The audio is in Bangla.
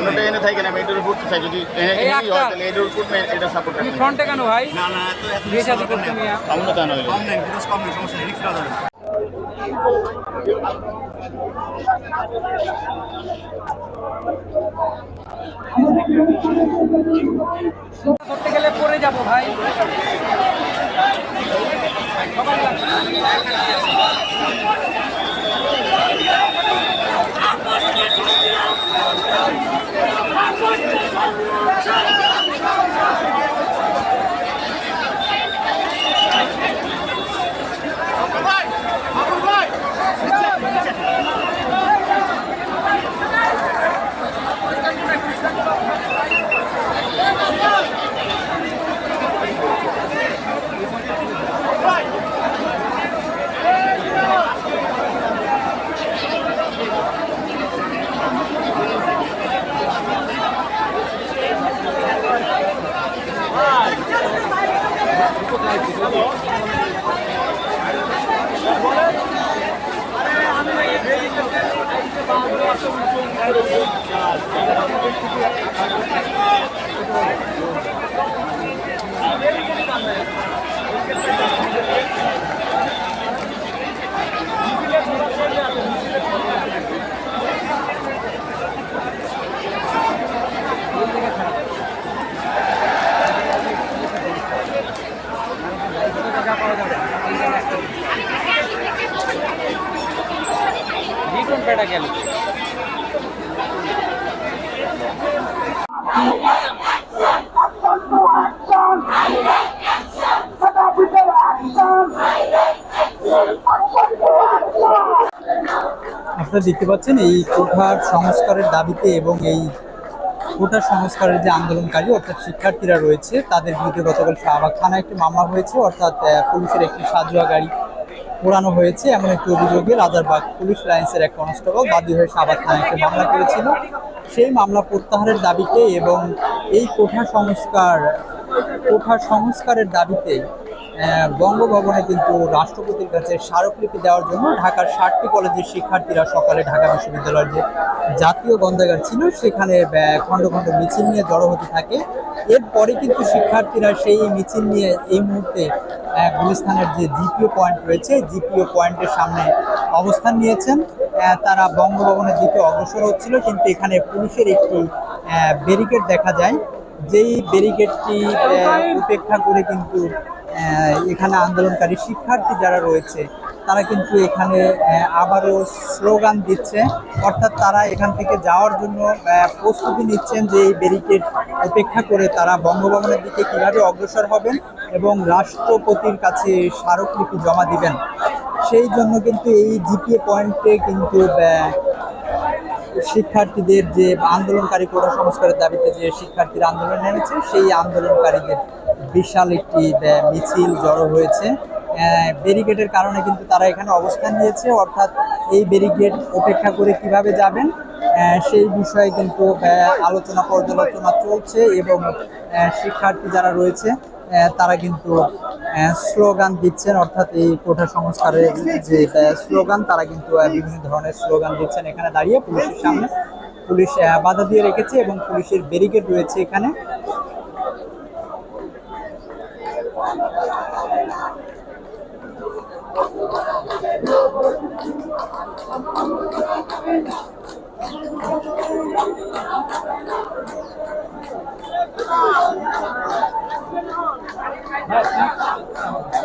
ওটা এনে থাকে না এটার উপর চাই। যদি এনে- এই এনেই একটা। তাহলে এটার উপর এটা সাপোর্ট রাখবে ফ্রন্টে কেন ভাই? না না এত এত বিয়ে শাদী করতে নিয়ে আমরা তা নয়। কম নেন ফিরোজ কম নেন সমস্যা নেই রিক্স করা যাবে না। করতে গেলে পড়ে যাব ভাই। রিটন পেটা গেল? আপনারা দেখতে পাচ্ছেন এই কোঠার সংস্কারের দাবিতে এবং এই কোটা সংস্কারের যে আন্দোলনকারী, অর্থাৎ শিক্ষার্থীরা রয়েছে, তাদের বিরুদ্ধে গতকাল শাহবাগ থানায় একটি মামলা হয়েছে, অর্থাৎ পুলিশের একটি সাজুয়া গাড়ি পোড়ানো হয়েছে। এমন একটি অভিযোগে রাজারবাগ পুলিশ লাইন্সের এক কনস্টেবল বাদী হয়ে শাহবাগ থানায় একটি মামলা করেছিল। সেই মামলা প্রত্যাহারের দাবিতে এবং এই কোঠা সংস্কার, কোঠা সংস্কারের দাবিতে বঙ্গভবনে কিন্তু রাষ্ট্রপতির কাছে স্মারকলিপি দেওয়ার জন্য ঢাকার ষাটটি কলেজের শিক্ষার্থীরা সকালে ঢাকা বিশ্ববিদ্যালয়ের যে জাতীয় গ্রন্থাগার ছিল, সেখানে খণ্ড খণ্ড মিছিল নিয়ে জড়ো হতে থাকে। এরপরে কিন্তু শিক্ষার্থীরা সেই মিছিল নিয়ে এই মুহূর্তে গুলিস্তানের যে জিপিও পয়েন্ট রয়েছে জিপিও পয়েন্টের সামনে অবস্থান নিয়েছেন। তারা বঙ্গভবনের দিকে অগ্রসর হচ্ছিল, কিন্তু এখানে পুলিশের একটি ব্যারিকেড দেখা যায়। যেই ব্যারিকেডটি উপেক্ষা করে কিন্তু এখানে আন্দোলনকারী শিক্ষার্থী যারা রয়েছে, তারা কিন্তু এখানে আবারও স্লোগান দিচ্ছে। অর্থাৎ তারা এখান থেকে যাওয়ার জন্য প্রস্তুতি নিচ্ছেন যে এই ব্যারিকেড উপেক্ষা করে তারা বঙ্গভবনের দিকে কীভাবে অগ্রসর হবেন এবং রাষ্ট্রপতির কাছে স্মারকলিপি জমা দিবেন। সেই জন্য কিন্তু এই জিপিএ পয়েন্টে কিন্তু শিক্ষার্থীদের যে আন্দোলনকারী কোটা সংস্কারের দাবিতে যে শিক্ষার্থীরা আন্দোলন নেমেছে, সেই আন্দোলনকারীদের বিশাল একটি মিছিল জড়ো হয়েছে। ব্যারিকেডের কারণে কিন্তু তারা এখানে অবস্থান নিয়েছে। অর্থাৎ এই ব্যারিকেড উপেক্ষা করে কীভাবে যাবেন সেই বিষয়ে কিন্তু আলোচনা পর্যালোচনা চলছে এবং শিক্ষার্থী যারা রয়েছে তারা কিন্তু স্লোগান দিচ্ছেন, অর্থাৎ এই কোঠা সংস্কারের যে স্লোগান, তারা কিন্তু বিভিন্ন ধরনের স্লোগান দিচ্ছেন। এখানে দাঁড়িয়ে পুলিশের সামনে পুলিশ বাধা দিয়ে রেখেছে এবং পুলিশের ব্যারিকেড রয়েছে এখানে। Yes,